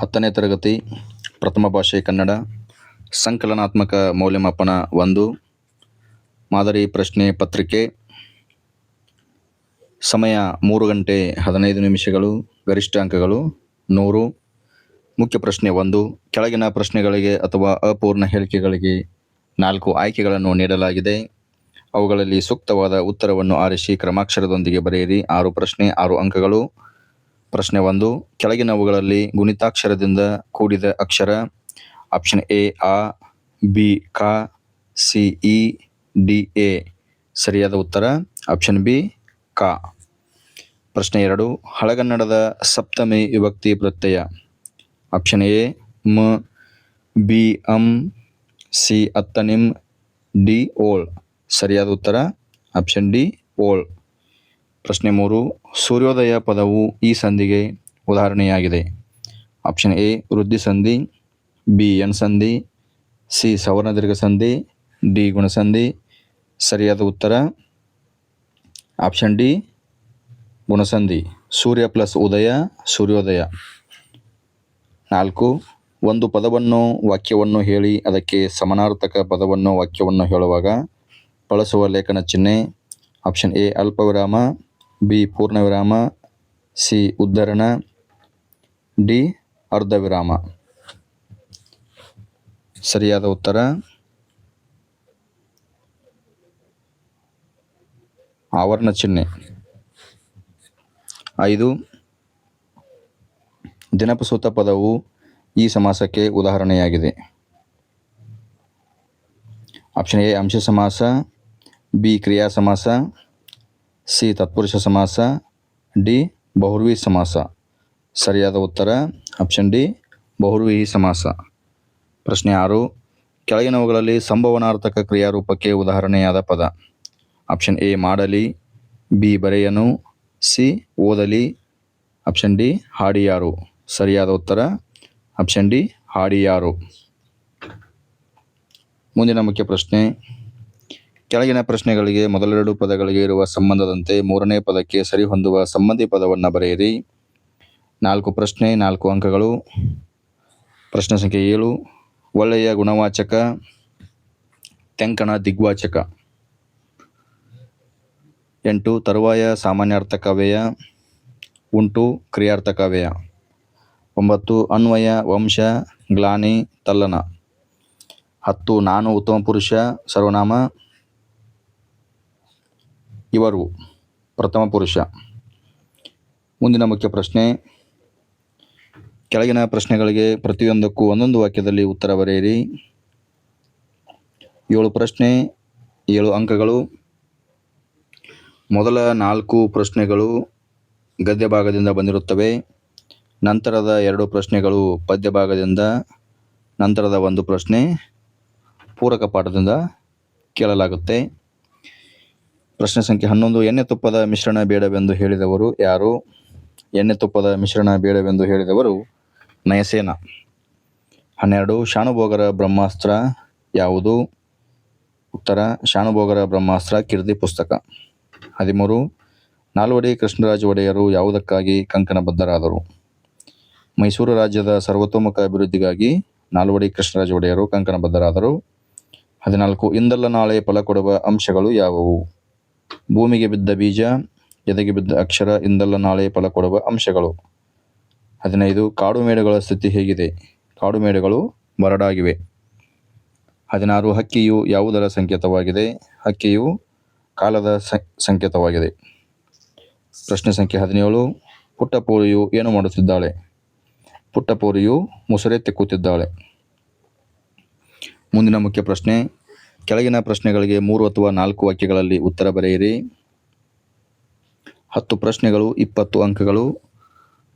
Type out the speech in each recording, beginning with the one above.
ಹತ್ತನೇ ತರಗತಿ, ಪ್ರಥಮ ಭಾಷೆ ಕನ್ನಡ, ಸಂಕಲನಾತ್ಮಕ ಮೌಲ್ಯಮಾಪನ ಒಂದು, ಮಾದರಿ ಪ್ರಶ್ನೆ ಪತ್ರಿಕೆ, ಸಮಯ ಮೂರು ಗಂಟೆ ಹದಿನೈದು ನಿಮಿಷಗಳು, ಗರಿಷ್ಠ ಅಂಕಗಳು ನೂರು, ಮುಖ್ಯ ಪ್ರಶ್ನೆ ಒಂದು, ಕೆಳಗಿನ ಪ್ರಶ್ನೆಗಳಿಗೆ ಅಥವಾ ಅಪೂರ್ಣ ಹೇಳಿಕೆಗಳಿಗೆ ನಾಲ್ಕು ಆಯ್ಕೆಗಳನ್ನು ನೀಡಲಾಗಿದೆ. ಅವುಗಳಲ್ಲಿ ಸೂಕ್ತವಾದ ಉತ್ತರವನ್ನು ಆರಿಸಿ ಕ್ರಮಾಕ್ಷರದೊಂದಿಗೆ ಬರೆಯಿರಿ. ಆರು ಪ್ರಶ್ನೆ, ಆರು ಅಂಕಗಳು. ಪ್ರಶ್ನೆ ಒಂದು ಕೆಳಗಿನವುಗಳಲ್ಲಿ ಗುಣಿತಾಕ್ಷರದಿಂದ ಕೂಡಿದ ಅಕ್ಷರ ಆಪ್ಷನ್ ಎ ಆ ಬಿ ಕ ಸಿ ಇ ಡಿ ಎ ಸರಿಯಾದ ಉತ್ತರ? ಆಪ್ಷನ್ ಬಿ ಕ. ಪ್ರಶ್ನೆ ಎರಡು, ಹಳಗನ್ನಡದ ಸಪ್ತಮಿ ವಿಭಕ್ತಿ ಪ್ರತ್ಯಯ. ಆಪ್ಷನ್ ಎ ಮ, ಬಿ, ಅಂ, ಸಿ ಅತ್ತನಿಮ್ ಡಿ, ಓಳ್. ಸರಿಯಾದ ಉತ್ತರ? ಆಪ್ಷನ್ ಡಿ ಓಳ್. ಪ್ರಶ್ನೆ ಮೂರು, ಸೂರ್ಯೋದಯ ಪದವು ಈ ಸಂಧಿಗೆ ಉದಾಹರಣೆಯಾಗಿದೆ. ಆಪ್ಷನ್ ಎ, ವೃದ್ಧಿ ಸಂಧಿ, ಬಿ, ಎನ್ ಸಂಧಿ, ಸಿ ಸವರ್ಣದೀರ್ಘ ಸಂಧಿ, ಡಿ ಗುಣಸಂಧಿ ಸರಿಯಾದ ಉತ್ತರ? ಆಪ್ಷನ್ ಡಿ ಗುಣಸಂಧಿ ಸೂರ್ಯ ಪ್ಲಸ್ ಉದಯ, ಸೂರ್ಯೋದಯ. ನಾಲ್ಕು, ಒಂದು ಪದವನ್ನು, ವಾಕ್ಯವನ್ನು ಹೇಳಿ ಅದಕ್ಕೆ ಸಮಾನಾರ್ಥಕ ಪದವನ್ನು, ವಾಕ್ಯವನ್ನು ಹೇಳುವಾಗ ಬಳಸುವ ಲೇಖನ ಚಿಹ್ನೆ. ಆಪ್ಷನ್ ಎ ಅಲ್ಪ ವಿರಾಮ ಬಿ. ಪೂರ್ಣ ವಿರಾಮ ಸಿ. ಉದ್ಧರಣ, ಡಿ. ಅರ್ಧ ವಿರಾಮ ಸರಿಯಾದ ಉತ್ತರ? ಆವರಣ ಚಿಹ್ನೆ. ಐದು. ದಿನಪಸೂತ ಪದವು ಈ ಸಮಾಸಕ್ಕೆ ಉದಾಹರಣೆಯಾಗಿದೆ. ಆಪ್ಷನ್ ಎ, ಅಂಶ ಸಮಾಸ, ಬಿ, ಕ್ರಿಯಾ ಸಮಾಸ ಸಿ ತತ್ಪುರುಷ ಸಮಾಸ, ಡಿ ಬಹುರ್ವಿ ಸಮಾಸ. ಸರಿಯಾದ ಉತ್ತರ, ಆಪ್ಷನ್ ಡಿ ಬಹುರ್ವಿ ಸಮಾಸ. ಪ್ರಶ್ನೆ ಆರು, ಕೆಳಗಿನವುಗಳಲ್ಲಿ ಸಂಭವನಾರ್ಥಕ ಕ್ರಿಯಾರೂಪಕ್ಕೆ ಉದಾಹರಣೆಯಾದ ಪದ. ಆಪ್ಷನ್ ಎ, ಮಾಡಲಿ. ಬಿ, ಬರೆಯನು. ಸಿ, ಓದಲಿ. ಆಪ್ಷನ್ ಡಿ, ಹಾಡಿಯಾರು. ಸರಿಯಾದ ಉತ್ತರ, ಆಪ್ಷನ್ ಡಿ, ಹಾಡಿಯಾರು. ಮುಂದಿನ ಮುಖ್ಯ ಪ್ರಶ್ನೆ ಕೆಳಗಿನ ಪ್ರಶ್ನೆಗಳಿಗೆ ಮೊದಲೆರಡು ಪದಗಳಿಗೆ ಇರುವ ಸಂಬಂಧದಂತೆ ಮೂರನೇ ಪದಕ್ಕೆ ಸರಿಹೊಂದುವ ಸಂಬಂಧಿ ಪದವನ್ನು ಬರೆಯಿರಿ. ನಾಲ್ಕು ಪ್ರಶ್ನೆ, ನಾಲ್ಕು ಅಂಕಗಳು. ಪ್ರಶ್ನೆ ಸಂಖ್ಯೆ ಏಳು. ಒಳ್ಳೆಯ ಗುಣವಾಚಕ, ತೆಂಕಣ ದಿಗ್ವಾಚಕ. ಎಂಟು, ತರುವಾಯ ಸಾಮಾನ್ಯಾರ್ಥಕ ವ್ಯಯ ಉಂಟು ಕ್ರಿಯಾರ್ಥಕ ವ್ಯಯ ಒಂಬತ್ತು, ಅನ್ವಯ, ವಂಶ, ಗ್ಲಾನಿ, ತಲ್ಲನ. ಹತ್ತು, ನಾನು ಉತ್ತಮ ಪುರುಷ, ಸರ್ವನಾಮ. ಇವರು ಪ್ರಥಮ ಪುರುಷ. ಮುಂದಿನ ಮುಖ್ಯ ಪ್ರಶ್ನೆ, ಕೆಳಗಿನ ಪ್ರಶ್ನೆಗಳಿಗೆ ಪ್ರತಿಯೊಂದಕ್ಕೂ ಒಂದೊಂದು ವಾಕ್ಯದಲ್ಲಿ ಉತ್ತರ ಬರೆಯಿರಿ. ಏಳು ಪ್ರಶ್ನೆ, ಏಳು ಅಂಕಗಳು. ಮೊದಲ ನಾಲ್ಕು ಪ್ರಶ್ನೆಗಳು ಗದ್ಯ ಭಾಗದಿಂದ ಬಂದಿರುತ್ತವೆ. ನಂತರದ ಎರಡು ಪ್ರಶ್ನೆಗಳು ಪದ್ಯ ಭಾಗದಿಂದ ನಂತರದ ಒಂದು ಪ್ರಶ್ನೆ ಪೂರಕ ಪಾಠದಿಂದ ಕೇಳಲಾಗುತ್ತೆ. ಪ್ರಶ್ನೆ ಸಂಖ್ಯೆ ಹನ್ನೊಂದು, ಎಣ್ಣೆ ತುಪ್ಪದ ಮಿಶ್ರಣ ಬೇಡವೆಂದು ಹೇಳಿದವರು ಯಾರು? ಎಣ್ಣೆ ತುಪ್ಪದ ಮಿಶ್ರಣ ಬೇಡವೆಂದು ಹೇಳಿದವರು ನಯಸೇನ. ಹನ್ನೆರಡು ಶಾನುಭೋಗರ ಬ್ರಹ್ಮಾಸ್ತ್ರ ಯಾವುದು? ಉತ್ತರ ಶಾನುಭೋಗರ ಬ್ರಹ್ಮಾಸ್ತ್ರ, ಕಿರ್ದಿ ಪುಸ್ತಕ. ಹದಿಮೂರು, ನಾಲ್ವಡಿ ಕೃಷ್ಣರಾಜ ಒಡೆಯರು ಯಾವುದಕ್ಕಾಗಿ ಕಂಕಣಬದ್ಧರಾದರು? ಮೈಸೂರು ರಾಜ್ಯದ ಸರ್ವತೋಮುಖ ಅಭಿವೃದ್ಧಿಗಾಗಿ ನಾಲ್ವಡಿ ಕೃಷ್ಣರಾಜ ಒಡೆಯರು ಕಂಕಣಬದ್ಧರಾದರು. ಹದಿನಾಲ್ಕು, ಇಂದಲ್ಲ ನಾಳೆ ಫಲ ಕೊಡುವ ಅಂಶಗಳು ಯಾವುವು? ಭೂಮಿಗೆ ಬಿದ್ದ ಬೀಜ, ಎದೆಗೆ ಬಿದ್ದ ಅಕ್ಷರ, ಇಂದಲ್ಲ ನಾಳೆ ಫಲ ಕೊಡುವ ಅಂಶಗಳು. ಹದಿನೈದು, ಕಾಡು ಮೇಡುಗಳ ಸ್ಥಿತಿ ಹೇಗಿದೆ? ಕಾಡು ಮೇಡುಗಳು ಬರಡಾಗಿವೆ ಹದಿನಾರು, ಹಕ್ಕಿಯು ಯಾವುದರ ಸಂಕೇತವಾಗಿದೆ? ಹಕ್ಕಿಯು ಕಾಲದ ಸಂಕೇತವಾಗಿದೆ. ಪ್ರಶ್ನೆ ಸಂಖ್ಯೆ ಹದಿನೇಳು, ಪುಟ್ಟಪೋರಿಯು ಏನು ಮಾಡುತ್ತಿದ್ದಾಳೆ? ಪುಟ್ಟಪೋರಿಯು ಮುಸುರೆ ತೆಕ್ಕುತ್ತಿದ್ದಾಳೆ. ಮುಂದಿನ ಮುಖ್ಯ ಪ್ರಶ್ನೆ ಕೆಳಗಿನ ಪ್ರಶ್ನೆಗಳಿಗೆ ಮೂರು ಅಥವಾ ನಾಲ್ಕು ವಾಕ್ಯಗಳಲ್ಲಿ ಉತ್ತರ ಬರೆಯಿರಿ. ಹತ್ತು ಪ್ರಶ್ನೆಗಳು, ಇಪ್ಪತ್ತು ಅಂಕಗಳು.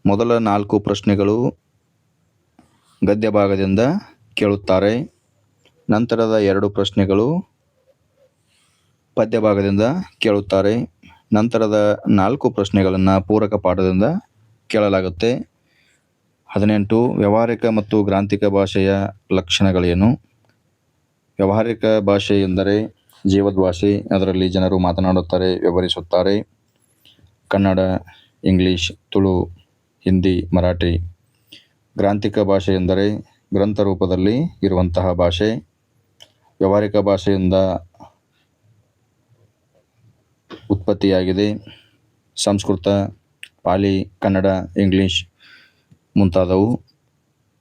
ಮೊದಲ ನಾಲ್ಕು ಪ್ರಶ್ನೆಗಳು ಗದ್ಯ ಭಾಗದಿಂದ ಕೇಳುತ್ತಾರೆ. ನಂತರದ ಎರಡು ಪ್ರಶ್ನೆಗಳು ಪದ್ಯ ಭಾಗದಿಂದ ಕೇಳುತ್ತಾರೆ. ನಂತರದ ನಾಲ್ಕು ಪ್ರಶ್ನೆಗಳನ್ನು ಪೂರಕ ಪಾಠದಿಂದ ಕೇಳಲಾಗುತ್ತೆ. ಹದಿನೆಂಟು, ವ್ಯವಹಾರಿಕ ಮತ್ತು ಗ್ರಾಂಥಿಕ ಭಾಷೆಯ ಲಕ್ಷಣಗಳೇನು? ವ್ಯಾವಹಾರಿಕ ಭಾಷೆ ಎಂದರೆ ಜೀವದ ಭಾಷೆ. ಅದರಲ್ಲಿ ಜನರು ಮಾತನಾಡುತ್ತಾರೆ, ವ್ಯವಹರಿಸುತ್ತಾರೆ. ಕನ್ನಡ, ಇಂಗ್ಲೀಷ್, ತುಳು, ಹಿಂದಿ, ಮರಾಠಿ. ಗ್ರಾಂಥಿಕ ಭಾಷೆ ಎಂದರೆ ಗ್ರಂಥ ರೂಪದಲ್ಲಿ ಇರುವಂತಹ ಭಾಷೆ. ವ್ಯವಹಾರಿಕ ಭಾಷೆಯಿಂದ ಉತ್ಪತ್ತಿಯಾಗಿದೆ. ಸಂಸ್ಕೃತ, ಪಾಲಿ, ಕನ್ನಡ, ಇಂಗ್ಲಿಷ್ ಮುಂತಾದವು.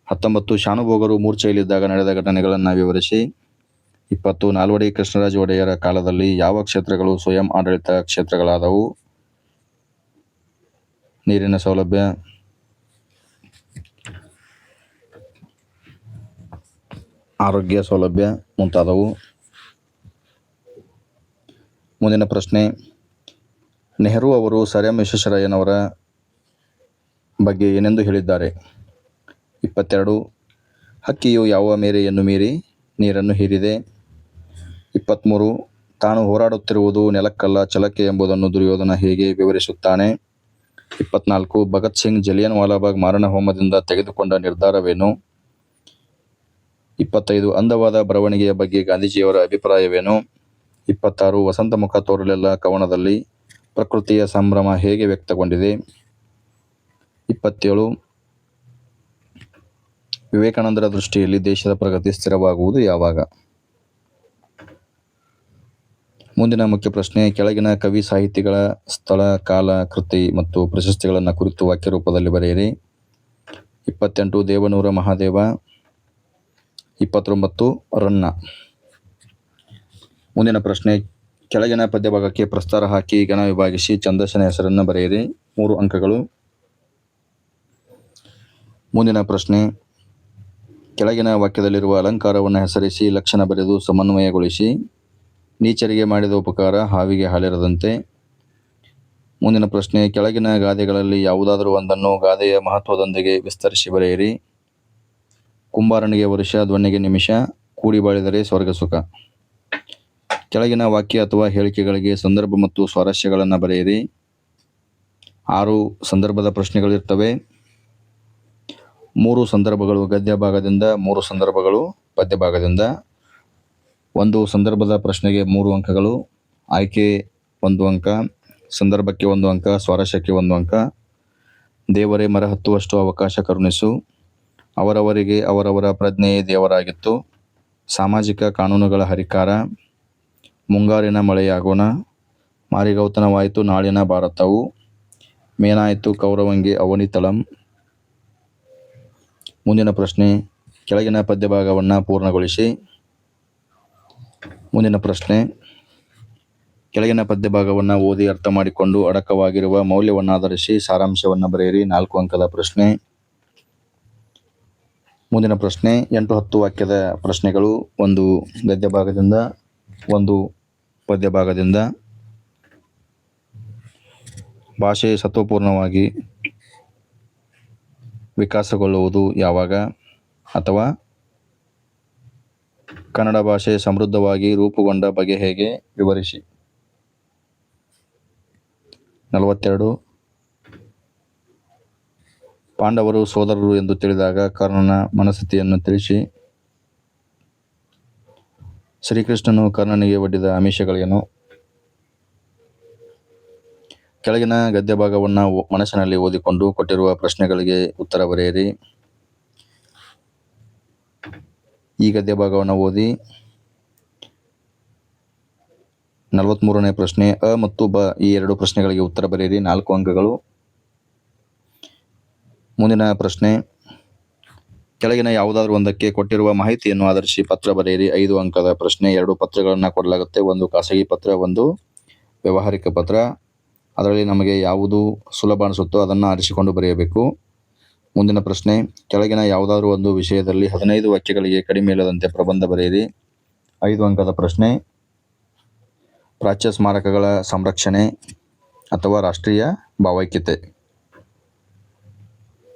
ಹತ್ತೊಂಬತ್ತು ಶಾನುಭೋಗರು ಮೂರ್ಛೆಯಲ್ಲಿದ್ದಾಗ ನಡೆದ ಘಟನೆಗಳನ್ನು ವಿವರಿಸಿ. ಇಪ್ಪತ್ತು ನಾಲ್ವಡಿ ಕೃಷ್ಣರಾಜ ಒಡೆಯರ ಕಾಲದಲ್ಲಿ ಯಾವ ಕ್ಷೇತ್ರಗಳು ಸ್ವಯಂ ಆಡಳಿತ ಕ್ಷೇತ್ರಗಳಾದವು? ನೀರಿನ ಸೌಲಭ್ಯ. ಆರೋಗ್ಯ ಸೌಲಭ್ಯ ಮುಂತಾದವು. ಮುಂದಿನ ಪ್ರಶ್ನೆ. ನೆಹರು ಅವರು ಸರ್ ಎಂ ವಿಶ್ವೇಶ್ವರಯ್ಯನವರ ಬಗ್ಗೆ ಏನೆಂದು ಹೇಳಿದ್ದಾರೆ? ಇಪ್ಪತ್ತೆರಡು. ಹಕ್ಕಿಯು ಯಾವ ಮೇರೆಯನ್ನು ಮೀರಿ ನೀರನ್ನು ಹೀರಿದೆ? ಇಪ್ಪತ್ತ್ಮೂರು ತಾನು ಹೋರಾಡುತ್ತಿರುವುದು ನೆಲಕ್ಕಲ್ಲ ಛಲಕ್ಕೆ ಎಂಬುದನ್ನು ದುರ್ಯೋಧನ ಹೇಗೆ ವಿವರಿಸುತ್ತಾನೆ. ಇಪ್ಪತ್ನಾಲ್ಕು. ಭಗತ್ ಸಿಂಗ್ ಜಲಿಯನ್ ವಾಲಾಬಾಗ್ ಮಾರಣ ಹೋಮದಿಂದ ತೆಗೆದುಕೊಂಡ ನಿರ್ಧಾರವೇನು? ಇಪ್ಪತ್ತೈದು. ಅಂದವಾದ ಬರವಣಿಗೆಯ ಬಗ್ಗೆ ಗಾಂಧೀಜಿಯವರ ಅಭಿಪ್ರಾಯವೇನು? ಇಪ್ಪತ್ತಾರು. ವಸಂತ ಮುಖ ತೋರಲೆಲ್ಲ ಕವನದಲ್ಲಿ ಪ್ರಕೃತಿಯ ಸಂಭ್ರಮ ಹೇಗೆ ವ್ಯಕ್ತಗೊಂಡಿದೆ? ಇಪ್ಪತ್ತೇಳು. ವಿವೇಕಾನಂದರ ದೃಷ್ಟಿಯಲ್ಲಿ ದೇಶದ ಪ್ರಗತಿ ಸ್ಥಿರವಾಗುವುದು ಯಾವಾಗ? ಮುಂದಿನ ಮುಖ್ಯ ಪ್ರಶ್ನೆ, ಕೆಳಗಿನ ಕವಿ ಸಾಹಿತಿಗಳ ಸ್ಥಳ, ಕಾಲ, ಕೃತಿ ಮತ್ತು ಪ್ರಶಸ್ತಿಗಳನ್ನು ಕುರಿತು ವಾಕ್ಯ ರೂಪದಲ್ಲಿ ಬರೆಯಿರಿ. ಇಪ್ಪತ್ತೆಂಟು, ದೇವನೂರ ಮಹಾದೇವ. ಇಪ್ಪತ್ತೊಂಬತ್ತು, ರನ್ನ. ಮುಂದಿನ ಪ್ರಶ್ನೆ, ಕೆಳಗಿನ ಪದ್ಯಭಾಗಕ್ಕೆ ಪ್ರಸ್ತಾರ ಹಾಕಿ ಗಣ ವಿಭಾಗಿಸಿ ಚಂದರ್ಶನ ಹೆಸರನ್ನು ಬರೆಯಿರಿ. ಮೂರು ಅಂಕಗಳು. ಮುಂದಿನ ಪ್ರಶ್ನೆ, ಕೆಳಗಿನ ವಾಕ್ಯದಲ್ಲಿರುವ ಅಲಂಕಾರವನ್ನು ಹೆಸರಿಸಿ ಲಕ್ಷಣ ಬರೆದು ಸಮನ್ವಯಗೊಳಿಸಿ. ನೀಚರಿಗೆ ಮಾಡಿದ ಉಪಕಾರ ಹಾವಿಗೆ ಹಾಲಿರದಂತೆ. ಮುಂದಿನ ಪ್ರಶ್ನೆ, ಕೆಳಗಿನ ಗಾದೆಗಳಲ್ಲಿ ಯಾವುದಾದರೂ ಒಂದನ್ನು ಗಾದೆಯ ಮಹತ್ವದೊಂದಿಗೆ ವಿಸ್ತರಿಸಿ ಬರೆಯಿರಿ. ಕುಂಬಾರನಿಗೆ ವರ್ಷ, ಧ್ವನಿಗೆ ನಿಮಿಷ, ಕೂಡಿ ಬಾಳಿದರೆ ಸ್ವರ್ಗ ಸುಖ. ಕೆಳಗಿನ ವಾಕ್ಯ ಅಥವಾ ಹೇಳಿಕೆಗಳಿಗೆ ಸಂದರ್ಭ ಮತ್ತು ಸ್ವಾರಸ್ಯಗಳನ್ನು ಬರೆಯಿರಿ. ಆರು ಸಂದರ್ಭದ ಪ್ರಶ್ನೆಗಳಿರ್ತವೆ. ಮೂರು ಸಂದರ್ಭಗಳು ಗದ್ಯ ಭಾಗದಿಂದ ಮೂರು ಸಂದರ್ಭಗಳು ಪದ್ಯ ಭಾಗದಿಂದ ಒಂದು ಸಂದರ್ಭದ ಪ್ರಶ್ನೆಗೆ ಮೂರು ಅಂಕಗಳು, ಆಯ್ಕೆ ಒಂದು ಅಂಕ, ಸಂದರ್ಭಕ್ಕೆ ಒಂದು ಅಂಕ, ಸ್ವಾರಸ್ಯಕ್ಕೆ ಒಂದು ಅಂಕ. ದೇವರೇ ಮರ ಹತ್ತುವಷ್ಟು ಅವಕಾಶ ಕರುಣಿಸು. ಅವರವರಿಗೆ ಅವರವರ ಪ್ರಜ್ಞೆಯೇ ದೇವರಾಗಿತ್ತು. ಸಾಮಾಜಿಕ ಕಾನೂನುಗಳ ಹರಿಕಾರ. ಮುಂಗಾರಿನ ಮಳೆಯಾಗೋಣ. ಮಾರಿಗೌತನವಾಯಿತು, ನಾಳಿನ ಭಾರತವು. ಮೇನಾಯಿತು, ಕೌರವಂಗೆ ಅವನಿತಳಂ ಮುಂದಿನ ಪ್ರಶ್ನೆ, ಕೆಳಗಿನ ಪದ್ಯಭಾಗವನ್ನು ಪೂರ್ಣಗೊಳಿಸಿ. ಮುಂದಿನ ಪ್ರಶ್ನೆ. ಕೆಳಗಿನ ಪದ್ಯಭಾಗವನ್ನು ಓದಿ ಅರ್ಥ ಮಾಡಿಕೊಂಡು ಅಡಕವಾಗಿರುವ ಮೌಲ್ಯವನ್ನು ಆಧರಿಸಿ ಸಾರಾಂಶವನ್ನು ಬರೆಯಿರಿ. ನಾಲ್ಕು ಅಂಕದ ಪ್ರಶ್ನೆ. ಮುಂದಿನ ಪ್ರಶ್ನೆ. ಎಂಟು ಹತ್ತು ವಾಕ್ಯದ ಪ್ರಶ್ನೆಗಳು ಒಂದು ಗದ್ಯ ಭಾಗದಿಂದ, ಒಂದು ಪದ್ಯ ಭಾಗದಿಂದ. ಭಾಷೆ ಸತ್ವಪೂರ್ಣವಾಗಿ ವಿಕಾಸಗೊಳ್ಳುವುದು ಯಾವಾಗ ಅಥವಾ ಕನ್ನಡ ಭಾಷೆ ಸಮೃದ್ಧವಾಗಿ ರೂಪುಗೊಂಡ ಬಗೆ ಹೇಗೆ ವಿವರಿಸಿ? ನಲವತ್ತೆರಡು. ಪಾಂಡವರು ಸೋದರರು ಎಂದು ತಿಳಿದಾಗ ಕರ್ಣನ ಮನಸ್ಥಿತಿಯನ್ನು ತಿಳಿಸಿ. ಶ್ರೀಕೃಷ್ಣನು ಕರ್ಣನಿಗೆ ಒಡ್ಡಿದ ಆಮಿಷಗಳೇನು ಕೆಳಗಿನ ಗದ್ಯ ಭಾಗವನ್ನು ಮನಸ್ಸಿನಲ್ಲಿ ಓದಿಕೊಂಡು ಕೊಟ್ಟಿರುವ ಪ್ರಶ್ನೆಗಳಿಗೆ ಉತ್ತರ ಬರೆಯಿರಿ. ಈ ಗದ್ಯ ಭಾಗವನ್ನು ಓದಿ. ನಲವತ್ತ್ಮೂರನೇ ಪ್ರಶ್ನೆ, ಅ ಮತ್ತು ಬ ಈ ಎರಡು ಪ್ರಶ್ನೆಗಳಿಗೆ ಉತ್ತರ ಬರೆಯಿರಿ. ನಾಲ್ಕು ಅಂಕಗಳು. ಮುಂದಿನ ಪ್ರಶ್ನೆ, ಕೆಳಗಿನ ಯಾವುದಾದ್ರೂ ಒಂದಕ್ಕೆ ಕೊಟ್ಟಿರುವ ಮಾಹಿತಿಯನ್ನು ಆಧರಿಸಿ ಪತ್ರ ಬರೆಯಿರಿ. ಐದು ಅಂಕದ ಪ್ರಶ್ನೆ, ಎರಡು ಪತ್ರಗಳನ್ನು ಕೊಡಲಾಗುತ್ತೆ. ಒಂದು ಖಾಸಗಿ ಪತ್ರ, ಒಂದು ವ್ಯಾವಹಾರಿಕ ಪತ್ರ. ಅದರಲ್ಲಿ ನಮಗೆ ಯಾವುದು ಸುಲಭ ಅನಿಸುತ್ತೋ ಅದನ್ನು ಆರಿಸಿಕೊಂಡು ಬರೆಯಬೇಕು. ಮುಂದಿನ ಪ್ರಶ್ನೆ, ಕೆಳಗಿನ ಯಾವುದಾದ್ರೂ ಒಂದು ವಿಷಯದಲ್ಲಿ ಹದಿನೈದು ವಾಕ್ಯಗಳಿಗೆ ಕಡಿಮೆ ಇಲ್ಲದಂತೆ ಪ್ರಬಂಧ ಬರೆಯಿರಿ. ಐದು ಅಂಕದ ಪ್ರಶ್ನೆ, ಪ್ರಾಚ್ಯ ಸ್ಮಾರಕಗಳ ಸಂರಕ್ಷಣೆ ಅಥವಾ ರಾಷ್ಟ್ರೀಯ ಭಾವೈಕ್ಯತೆ.